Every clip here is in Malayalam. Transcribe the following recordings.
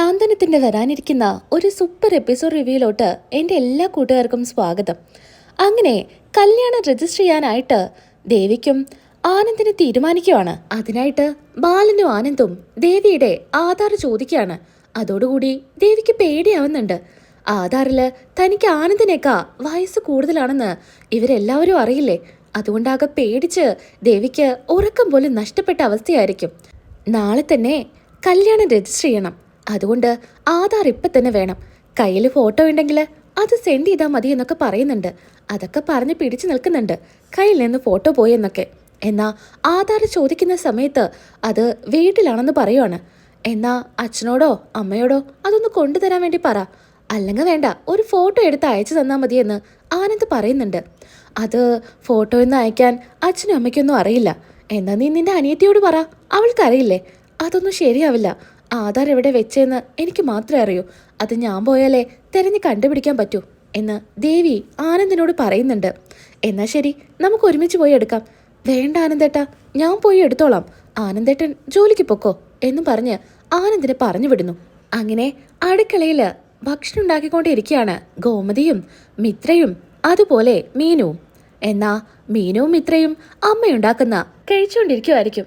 സാന്ത്വനത്തിന്റെ വരാനിരിക്കുന്ന ഒരു സൂപ്പർ എപ്പിസോഡ് റിവ്യൂയിലോട്ട് എന്റെ എല്ലാ കൂട്ടുകാർക്കും സ്വാഗതം. അങ്ങനെ കല്യാണം രജിസ്റ്റർ ചെയ്യാനായിട്ട് ദേവിക്കും ആനന്ദിന് തീരുമാനിക്കുവാണ്. അതിനായിട്ട് ബാലനും ആനന്ദും ദേവിയുടെ ആധാർ ചോദിക്കുകയാണ്. അതോടുകൂടി ദേവിക്ക് പേടിയാവുന്നുണ്ട്. ആധാറിൽ തനിക്ക് ആനന്ദിനേക്കാ വയസ്സ് കൂടുതലാണെന്ന് ഇവരെല്ലാവരും അറിയില്ലേ? അതുകൊണ്ടാകെ പേടിച്ച് ദേവിക്ക് ഉറക്കം പോലും നഷ്ടപ്പെട്ട അവസ്ഥയായിരിക്കും. നാളെ തന്നെ കല്യാണം രജിസ്റ്റർ ചെയ്യണം. അതുകൊണ്ട് ആധാർ ഇപ്പൊ തന്നെ വേണം. കയ്യിൽ ഫോട്ടോ ഉണ്ടെങ്കിൽ അത് സെൻഡ് ചെയ്താൽ മതി എന്നൊക്കെ പറയുന്നുണ്ട്. അതൊക്കെ പറഞ്ഞ് പിടിച്ചു നിൽക്കുന്നുണ്ട്. കയ്യിൽ നിന്ന് ഫോട്ടോ പോയെന്നൊക്കെ എന്നാ ആധാർ ചോദിക്കുന്ന സമയത്ത് അത് വീട്ടിലാണെന്ന് പറയുവാണ്. എന്നാ അച്ഛനോടോ അമ്മയോടോ അതൊന്ന് കൊണ്ടുതരാൻ വേണ്ടി പറ. അല്ലെങ്കിൽ വേണ്ട ഒരു ഫോട്ടോ എടുത്ത് അയച്ചു തന്നാൽ മതിയെന്ന് ആനന്ദ് പറയുന്നുണ്ട്. അത് ഫോട്ടോ ഒന്ന് അയക്കാൻ അച്ഛനും അമ്മയ്ക്കൊന്നും അറിയില്ല. എന്നാ നീ നിന്റെ അനിയത്തിയോട് പറ. അവൾക്കറിയില്ലേ? അതൊന്നും ശരിയാവില്ല. ആധാർ എവിടെ വെച്ചെന്ന് എനിക്ക് മാത്രമേ അറിയൂ. അത് ഞാൻ പോയാലേ തിരഞ്ഞ് കണ്ടുപിടിക്കാൻ പറ്റൂ എന്ന് ദേവി ആനന്ദിനോട് പറയുന്നുണ്ട്. എന്നാ ശരി നമുക്ക് ഒരുമിച്ച് പോയി എടുക്കാം. വേണ്ട ആനന്ദേട്ടാ ഞാൻ പോയി എടുത്തോളാം. ആനന്ദേട്ടൻ ജോലിക്ക് പൊക്കോ എന്നും പറഞ്ഞ് ആനന്ദിനെ പറഞ്ഞു വിടുന്നു. അങ്ങനെ അടുക്കളയിൽ ഭക്ഷണം ഉണ്ടാക്കിക്കൊണ്ടിരിക്കുകയാണ് ഗോമതിയും മിത്രയും അതുപോലെ മീനുവും. എന്നാ മീനുവും മിത്രയും അമ്മയുണ്ടാക്കുന്ന കഴിച്ചുകൊണ്ടിരിക്കുമായിരിക്കും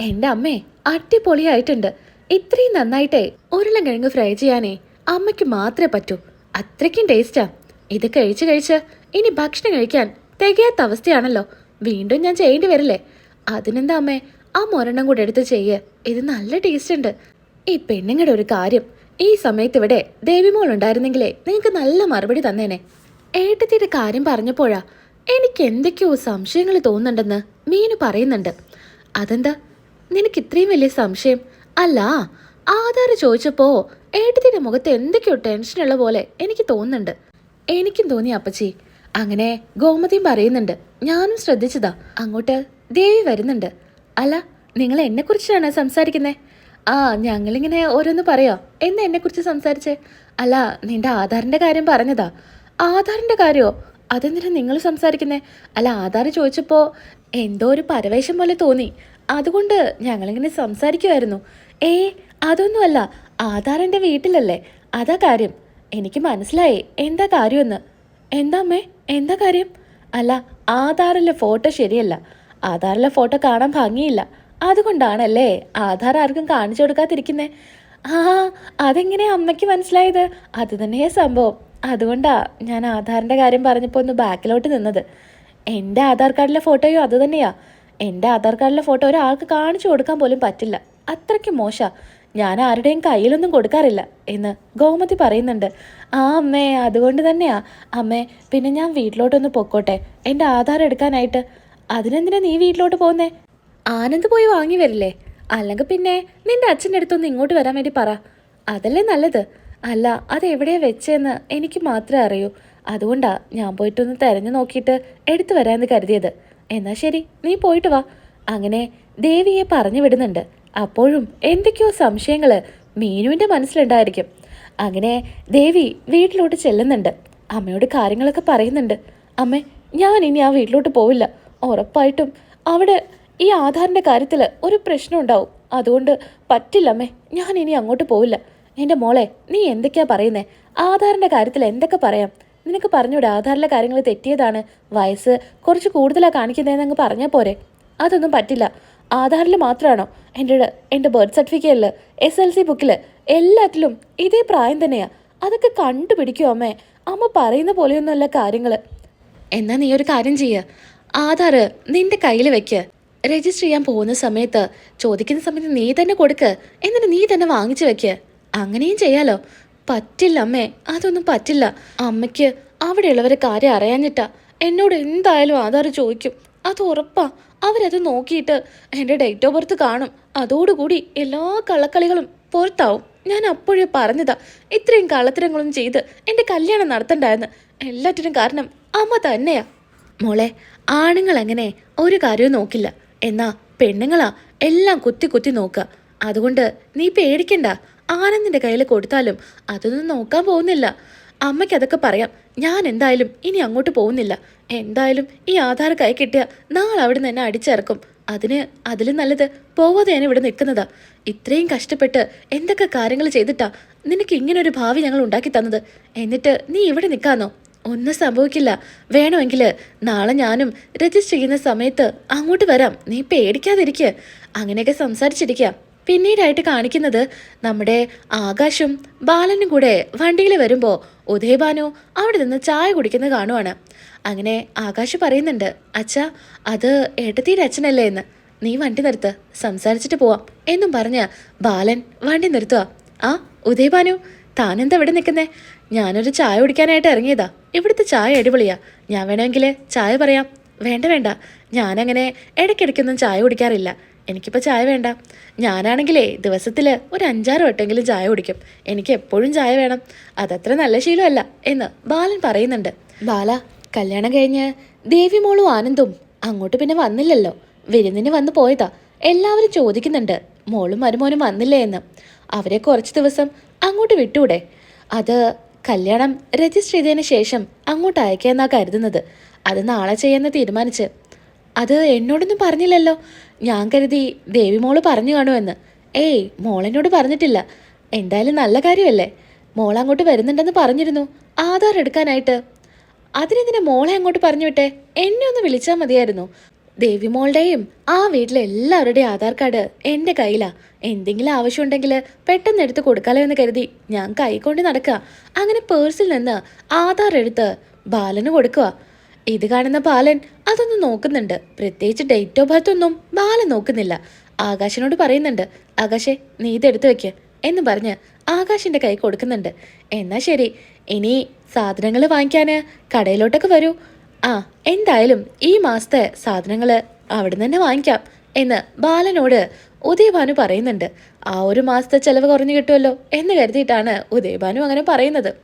എന്റെ അമ്മേ അടിപൊളിയായിട്ടുണ്ട്. ഇത്രയും നന്നായിട്ടേ ഉരുളക്കിഴങ്ങ് ഫ്രൈ ചെയ്യാനേ അമ്മയ്ക്ക് മാത്രമേ പറ്റൂ. അത്രയ്ക്കും ടേസ്റ്റാ ഇത് കഴിച്ച് കഴിച്ച് ഇനി ഭക്ഷണം കഴിക്കാൻ തികയാത്ത അവസ്ഥയാണല്ലോ. വീണ്ടും ഞാൻ ചെയ്യേണ്ടി വരില്ലേ? അതിനെന്താ അമ്മേ? ആ മൊരെണ്ണം കൂടെ എടുത്ത് ചെയ്യ്. ഇത് നല്ല ടേസ്റ്റ് ഉണ്ട്. ഈ പെണ്ണുങ്ങളുടെ ഒരു കാര്യം. ഈ സമയത്ത് ഇവിടെ ദേവിമോൾ ഉണ്ടായിരുന്നെങ്കിലേ നിങ്ങൾക്ക് നല്ല മറുപടി തന്നേനെ. ഏട്ടത്തിയുടെ കാര്യം പറഞ്ഞപ്പോഴാ എനിക്ക് എന്തൊക്കെയോ സംശയങ്ങൾ തോന്നുന്നുണ്ടെന്ന് മീനു പറയുന്നുണ്ട്. അതെന്താ? നിനക്ക് ഇത്രയും വലിയ സംശയം? അല്ല ആധാർ ചോദിച്ചപ്പോ ഏട്ടത്തിന്റെ മുഖത്ത് എന്തൊക്കെയോ ഉള്ള പോലെ എനിക്ക് തോന്നുന്നുണ്ട്. എനിക്കും തോന്നി അപ്പച്ചി. അങ്ങനെ ഗോമതിയും പറയുന്നുണ്ട് ഞാനും ശ്രദ്ധിച്ചതാ. അങ്ങോട്ട് ദേവി വരുന്നുണ്ട്. അല്ല നിങ്ങൾ എന്നെ കുറിച്ചാണ് സംസാരിക്കുന്നേ? ആ ഞങ്ങളിങ്ങനെ ഓരോന്ന് പറയാ. എന്ന് എന്നെ കുറിച്ച് സംസാരിച്ചേ? അല്ല നിന്റെ ആധാറിന്റെ കാര്യം പറഞ്ഞതാ. ആധാറിന്റെ കാര്യോ? അതെന്തിനാ നിങ്ങൾ സംസാരിക്കുന്നേ? അല്ല ആധാർ ചോദിച്ചപ്പോ എന്തോ ഒരു പരവേശം പോലെ തോന്നി. അതുകൊണ്ട് ഞങ്ങളിങ്ങനെ സംസാരിക്കുമായിരുന്നു ഏ അതൊന്നുമല്ല. ആധാർ എന്റെ വീട്ടിലല്ലേ. അതാ കാര്യം. എനിക്ക് മനസ്സിലായി. എന്താ കാര്യമെന്ന്. എന്താ അമ്മേ? എന്താ കാര്യം? അല്ല ആധാറിലെ ഫോട്ടോ ശരിയല്ല. ആധാറിലെ ഫോട്ടോ കാണാൻ ഭംഗിയില്ല. അതുകൊണ്ടാണല്ലേ ആധാർ ആർക്കും കാണിച്ചു കൊടുക്കാതിരിക്കുന്നേ? ആ അതെങ്ങനെയാ അമ്മയ്ക്ക് മനസ്സിലായത്? അത് തന്നെയാ സംഭവം. അതുകൊണ്ടാ ഞാൻ ആധാറിന്റെ കാര്യം പറഞ്ഞപ്പോൾ ഒന്ന് ബാക്കിലോട്ട് നിന്നത്. എന്റെ ആധാർ കാർഡിലെ ഫോട്ടോയോ അത് തന്നെയാ. എന്റെ ആധാർ കാർഡിലെ ഫോട്ടോ ഒരാൾക്ക് കാണിച്ചു കൊടുക്കാൻ പോലും പറ്റില്ല. അത്രയ്ക്ക് മോശ. ഞാൻ ആരുടെയും കയ്യിലൊന്നും കൊടുക്കാറില്ല എന്ന് ഗോമതി പറയുന്നുണ്ട്. ആ അമ്മേ അതുകൊണ്ട് തന്നെയാ. അമ്മേ പിന്നെ ഞാൻ വീട്ടിലോട്ടൊന്ന് പൊക്കോട്ടെ. എന്റെ ആധാർ എടുക്കാനായിട്ട്. അതിനെന്തിനാ നീ വീട്ടിലോട്ട് പോകുന്നേ ആനന്ദ് പോയി വാങ്ങി വരില്ലേ? അല്ലെങ്കിൽ പിന്നെ നിന്റെ അച്ഛന്റെ അടുത്തൊന്ന് ഇങ്ങോട്ട് വരാൻ വേണ്ടി പറ. അതല്ലേ നല്ലത്? അല്ല അതെവിടെയാ വെച്ചതെന്ന് എനിക്ക് മാത്രമേ അറിയൂ. അതുകൊണ്ടാ ഞാൻ പോയിട്ടൊന്ന് തിരഞ്ഞു നോക്കിയിട്ട് എടുത്തു വരാമെന്ന് കരുതിയത്. എന്നാ ശരി നീ പോയിട്ട് വാ. അങ്ങനെ ദേവിയെ പറഞ്ഞു വിടുന്നുണ്ട്. അപ്പോഴും എന്തൊക്കെയോ സംശയങ്ങൾ മീനുവിന്റെ മനസ്സിലുണ്ടായിരിക്കും. അങ്ങനെ ദേവി വീട്ടിലോട്ട് ചെല്ലുന്നുണ്ട്. അമ്മയോട് കാര്യങ്ങളൊക്കെ പറയുന്നുണ്ട്. അമ്മേ ഞാൻ ഇനി ആ വീട്ടിലോട്ട് പോവില്ല. ഉറപ്പായിട്ടും അവിടെ ഈ ആധാറിന്റെ കാര്യത്തിൽ ഒരു പ്രശ്നം ഉണ്ടാവും. അതുകൊണ്ട് പറ്റില്ല അമ്മേ ഞാൻ ഇനി അങ്ങോട്ട് പോവില്ല. എന്റെ മോളെ നീ എന്തൊക്കെയാ പറയുന്നേ? ആധാറിന്റെ കാര്യത്തിൽ എന്തൊക്കെ പറയാം? നിനക്ക് പറഞ്ഞൂടെ ആധാറിലെ കാര്യങ്ങൾ തെറ്റിയതാണ്? വയസ്സ് കുറച്ച് കൂടുതലാണ് കാണിക്കുന്നതെന്ന് അങ്ങ് പറഞ്ഞാൽ പോരെ? അതൊന്നും പറ്റില്ല. ആധാറിൽ മാത്രമാണോ എന്റെ എന്റെ ബർത്ത് സർട്ടിഫിക്കറ്റിൽ എസ് എൽ സി ബുക്കിൽ എല്ലാറ്റിലും ഇതേ പ്രായം തന്നെയാ. അതൊക്കെ കണ്ടുപിടിക്കും അമ്മേ. അമ്മ പറയുന്ന പോലെയൊന്നുമല്ല കാര്യങ്ങൾ എന്നാ നീ ഒരു കാര്യം ചെയ്യ. ആധാർ നിന്റെ കയ്യിൽ വെക്ക്. രജിസ്റ്റർ ചെയ്യാൻ പോകുന്ന സമയത്ത് ചോദിക്കുന്ന സമയത്ത് നീ തന്നെ കൊടുക്ക്. എന്നിട്ട് നീ തന്നെ വാങ്ങിച്ചു വെക്ക്. അങ്ങനെയും ചെയ്യാലോ? പറ്റില്ല അമ്മേ. അതൊന്നും പറ്റില്ല. അമ്മയ്ക്ക് അവിടെയുള്ളവരെ കാര്യം അറിയാഞ്ഞിട്ടാ എന്നോട് എന്തായാലും ആധാർ ചോദിക്കും. അത് ഉറപ്പാ. അവരത് നോക്കിയിട്ട് എന്റെ ഡേറ്റ് ഓഫ് ബർത്ത് കാണും. അതോടുകൂടി എല്ലാ കള്ളക്കളികളും പുറത്താവും ഞാൻ അപ്പോഴേ പറഞ്ഞതാ. ഇത്രയും കള്ളത്തരങ്ങളും ചെയ്ത് എന്റെ കല്യാണം നടത്തണ്ടായെന്ന്. എല്ലാറ്റിനും കാരണം അമ്മ തന്നെയാ. മോളെ ആണുങ്ങൾ അങ്ങനെ ഒരു കാര്യവും നോക്കില്ല. എന്നാ പെണ്ണുങ്ങളാ എല്ലാം കുത്തി കുത്തി നോക്കുക. അതുകൊണ്ട് നീ പേടിക്കണ്ട. ആനന്ദിന്റെ കയ്യിൽ കൊടുത്താലും അതൊന്നും നോക്കാൻ പോകുന്നില്ല. അമ്മയ്ക്ക് അതൊക്കെ പറയാം. ഞാൻ എന്തായാലും ഇനി അങ്ങോട്ട് പോകുന്നില്ല. എന്തായാലും ഈ ആധാർ കൈ കിട്ടിയ നാളെ അവിടെ നിന്ന് എന്നെ അടിച്ചിറക്കും. അതിന് അതിലും നല്ലത് പോവാതെ ഞാൻ ഇവിടെ നിൽക്കുന്നതാ. ഇത്രയും കഷ്ടപ്പെട്ട് എന്തൊക്കെ കാര്യങ്ങൾ ചെയ്തിട്ടാ നിനക്ക് ഇങ്ങനെ ഒരു ഭാവി ഞങ്ങൾ ഉണ്ടാക്കി തന്നത്? എന്നിട്ട് നീ ഇവിടെ നിൽക്കാന്നോ? ഒന്നും സംഭവിക്കില്ല. വേണമെങ്കിൽ നാളെ ഞാനും രജിസ്റ്റർ ചെയ്യുന്ന സമയത്ത് അങ്ങോട്ട് വരാം. നീ പേടിക്കാതിരിക്കുക അങ്ങനെയൊക്കെ സംസാരിച്ചിരിക്കുക പിന്നീടായിട്ട് കാണിക്കുന്നത് നമ്മുടെ ആകാശും ബാലനും കൂടെ വണ്ടിയിൽ വരുമ്പോൾ ഉദയഭാനു അവിടെ നിന്ന് ചായ കുടിക്കുന്ന കാണുവാണ്. അങ്ങനെ ആകാശ് പറയുന്നുണ്ട് അച്ഛാ അത് ഏട്ടത്തിയുടെ അച്ഛനല്ലേ എന്ന്. നീ വണ്ടി നിർത്ത് സംസാരിച്ചിട്ട് പോവാം എന്നും പറഞ്ഞ് ബാലൻ വണ്ടി നിർത്തുക ആ ഉദയഭാനു താനെന്താ ഇവിടെ നിൽക്കുന്നേ? ഞാനൊരു ചായ കുടിക്കാനായിട്ട് ഇറങ്ങിയതാ. ഇവിടുത്തെ ചായ അടിപൊളിയാ. ഞാൻ വേണമെങ്കിൽ ചായ പറയാം. വേണ്ട വേണ്ട. ഞാനങ്ങനെ ഇടയ്ക്കിടയ്ക്കൊന്നും ചായ കുടിക്കാറില്ല. എനിക്കിപ്പോൾ ചായ വേണ്ട. ഞാനാണെങ്കിലേ ദിവസത്തിൽ ഒരു അഞ്ചാറ് വട്ടെങ്കിലും ചായ കുടിക്കും. എനിക്ക് എപ്പോഴും ചായ വേണം. അതത്ര നല്ല ശീലമല്ല എന്ന് ബാലൻ പറയുന്നുണ്ട്. ബാല കല്യാണം കഴിഞ്ഞ് ദേവിമോളും ആനന്ദും അങ്ങോട്ട് പിന്നെ വന്നില്ലല്ലോ. വിരുന്നിന് വന്നു പോയതാ. എല്ലാവരും ചോദിക്കുന്നുണ്ട് മോളും മരുമോനും വന്നില്ലേ എന്ന്. അവരെ കുറച്ച് ദിവസം അങ്ങോട്ട് വിട്ടൂടെ. അത് കല്യാണം രജിസ്റ്റർ ചെയ്തതിന് ശേഷം അങ്ങോട്ട് അയക്കാന്നാ കരുതുന്നത്. അത് നാളെ ചെയ്യാന്ന് തീരുമാനിച്ച്. അത് എന്നോടൊന്നും പറഞ്ഞില്ലല്ലോ. ഞാൻ കരുതി ദേവി മോൾ പറഞ്ഞു കാണുമെന്ന്. ഏയ് മോളെന്നോട് പറഞ്ഞിട്ടില്ല. എന്തായാലും നല്ല കാര്യമല്ലേ? മോൾ അങ്ങോട്ട് വരുന്നുണ്ടെന്ന് പറഞ്ഞിരുന്നു. ആധാർ എടുക്കാനായിട്ട്. അതിനെന്തിനാ മോളെ അങ്ങോട്ട് പറഞ്ഞു വിട്ടെ? എന്നെ ഒന്ന് വിളിച്ചാൽ മതിയായിരുന്നു. ദേവി മോളുടെയും ആ വീട്ടിലെ എല്ലാവരുടെയും ആധാർ കാർഡ് എന്റെ കയ്യിലാ. എന്തെങ്കിലും ആവശ്യമുണ്ടെങ്കിൽ പെട്ടെന്ന് എടുത്ത് കൊടുക്കാലോ എന്ന് കരുതി ഞാൻ കൈകൊണ്ട് നടക്കുക. അങ്ങനെ പേഴ്സിൽ നിന്ന് ആധാർ എടുത്ത് ബാലന് കൊടുക്കുക ഇത് കാണുന്ന ബാലൻ അതൊന്നും നോക്കുന്നുണ്ട്. പ്രത്യേകിച്ച് ഡേറ്റ് ഓഫ് ബർത്ത് ഒന്നും ബാലൻ നോക്കുന്നില്ല. ആകാശിനോട് പറയുന്നുണ്ട് ആകാശേ നീ ഇതെടുത്ത് വെക്ക് എന്ന് പറഞ്ഞ് ആകാശിന്റെ കൈ കൊടുക്കുന്നുണ്ട്. എന്നാ ശരി ഇനി സാധനങ്ങൾ വാങ്ങിക്കാൻ കടയിലോട്ടൊക്കെ വരൂ. ആ എന്തായാലും ഈ മാസത്തെ സാധനങ്ങൾ അവിടെ നിന്ന് തന്നെ വാങ്ങിക്കാം എന്ന് ബാലനോട് ഉദയഭാനു പറയുന്നുണ്ട്. ആ ഒരു മാസത്തെ ചെലവ് കുറഞ്ഞു കിട്ടുമല്ലോ എന്ന് കരുതിയിട്ടാണ് ഉദയഭാനു അങ്ങനെ പറയുന്നത്.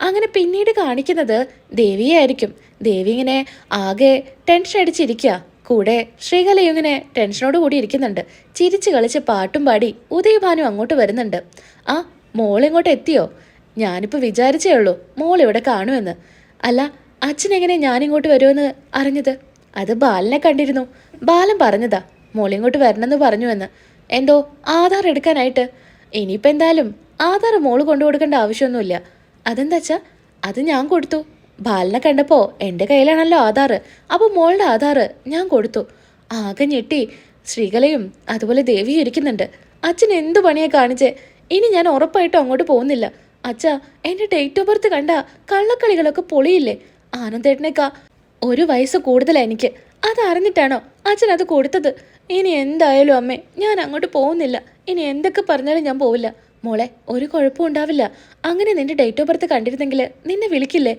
അങ്ങനെ പിന്നീട് കാണിക്കുന്നത് ദേവിയായിരിക്കും ദേവി ഇങ്ങനെ ആകെ ടെൻഷൻ അടിച്ചിരിക്കുക കൂടെ ശ്രീകലയും ഇങ്ങനെ ടെൻഷനോട് കൂടി ഇരിക്കുന്നുണ്ട്. ചിരിച്ചു കളിച്ച് പാട്ടും പാടി ഉദയഭാനു അങ്ങോട്ട് വരുന്നുണ്ട്. ആ മോളിങ്ങോട്ട് എത്തിയോ? ഞാനിപ്പോൾ വിചാരിച്ചേ ഉള്ളൂ മോൾ ഇവിടെ കാണുമെന്ന്. അല്ല അച്ഛനെങ്ങനെ ഞാനിങ്ങോട്ട് വരുമെന്ന് അറിഞ്ഞത്? അത് ബാലനെ കണ്ടിരുന്നു. ബാലൻ പറഞ്ഞതാ മോളിങ്ങോട്ട് വരണമെന്ന് പറഞ്ഞുവെന്ന്. എന്തോ ആധാർ എടുക്കാനായിട്ട്. ഇനിയിപ്പോൾ എന്തായാലും ആധാർ മോൾ കൊണ്ടു കൊടുക്കേണ്ട ആവശ്യമൊന്നുമില്ല. അതെന്താച്ചാ അത് ഞാൻ കൊടുത്തു. ബാലനെ കണ്ടപ്പോൾ എന്റെ കയ്യിലാണല്ലോ ആധാർ അപ്പോൾ മോളുടെ ആധാർ ഞാൻ കൊടുത്തു. ആകെ ഞെട്ടി. ശ്രീകലയും അതുപോലെ ദേവിയും ഇരിക്കുന്നുണ്ട്. അച്ഛൻ എന്ത് പണിയാ കാണിച്ചേ? ഇനി ഞാൻ ഉറപ്പായിട്ടും അങ്ങോട്ട് പോകുന്നില്ല. അച്ഛ എന്റെ ഡേറ്റ് ഓഫ് ബർത്ത് കണ്ട കള്ളക്കളികളൊക്കെ പൊളിയില്ലേ? ആനന്ദേട്ടനേക്കാ ഒരു വയസ്സ് കൂടുതലാണ് എനിക്ക്. അത് അറിഞ്ഞിട്ടാണോ അച്ഛൻ അത് കൊടുത്തത്? ഇനി എന്തായാലും അമ്മേ ഞാൻ അങ്ങോട്ട് പോകുന്നില്ല. ഇനി എന്തൊക്കെ പറഞ്ഞാലും ഞാൻ പോവില്ല. മോളെ ഒരു കുഴപ്പവും ഉണ്ടാവില്ല. അങ്ങനെ നിന്റെ ഡേറ്റ് ഓഫ് ബർത്ത് കണ്ടിരുന്നെങ്കിൽ നിന്നെ വിളിക്കില്ലേ?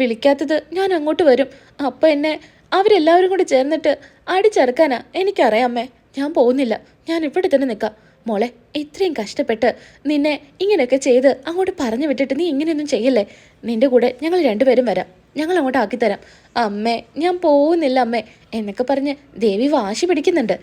വിളിക്കാത്തത് ഞാൻ അങ്ങോട്ട് വരും. അപ്പം എന്നെ അവരെല്ലാവരും കൂടി ചേർന്നിട്ട് അടിച്ചെറുക്കാനാ എനിക്കറിയാമേ ഞാൻ പോകുന്നില്ല. ഞാൻ ഇവിടെ തന്നെ നിൽക്കാം. മോളെ ഇത്രയും കഷ്ടപ്പെട്ട് നിന്നെ ഇങ്ങനെയൊക്കെ ചെയ്ത് അങ്ങോട്ട് പറഞ്ഞു വിട്ടിട്ട് നീ ഇങ്ങനെയൊന്നും ചെയ്യല്ലേ? നിന്റെ കൂടെ ഞങ്ങൾ രണ്ടുപേരും വരാം. ഞങ്ങൾ അങ്ങോട്ട് ആക്കിത്തരാം. അമ്മേ ഞാൻ പോകുന്നില്ല അമ്മേ എന്നൊക്കെ പറഞ്ഞ് ദേവി വാശി പിടിക്കുന്നുണ്ട്.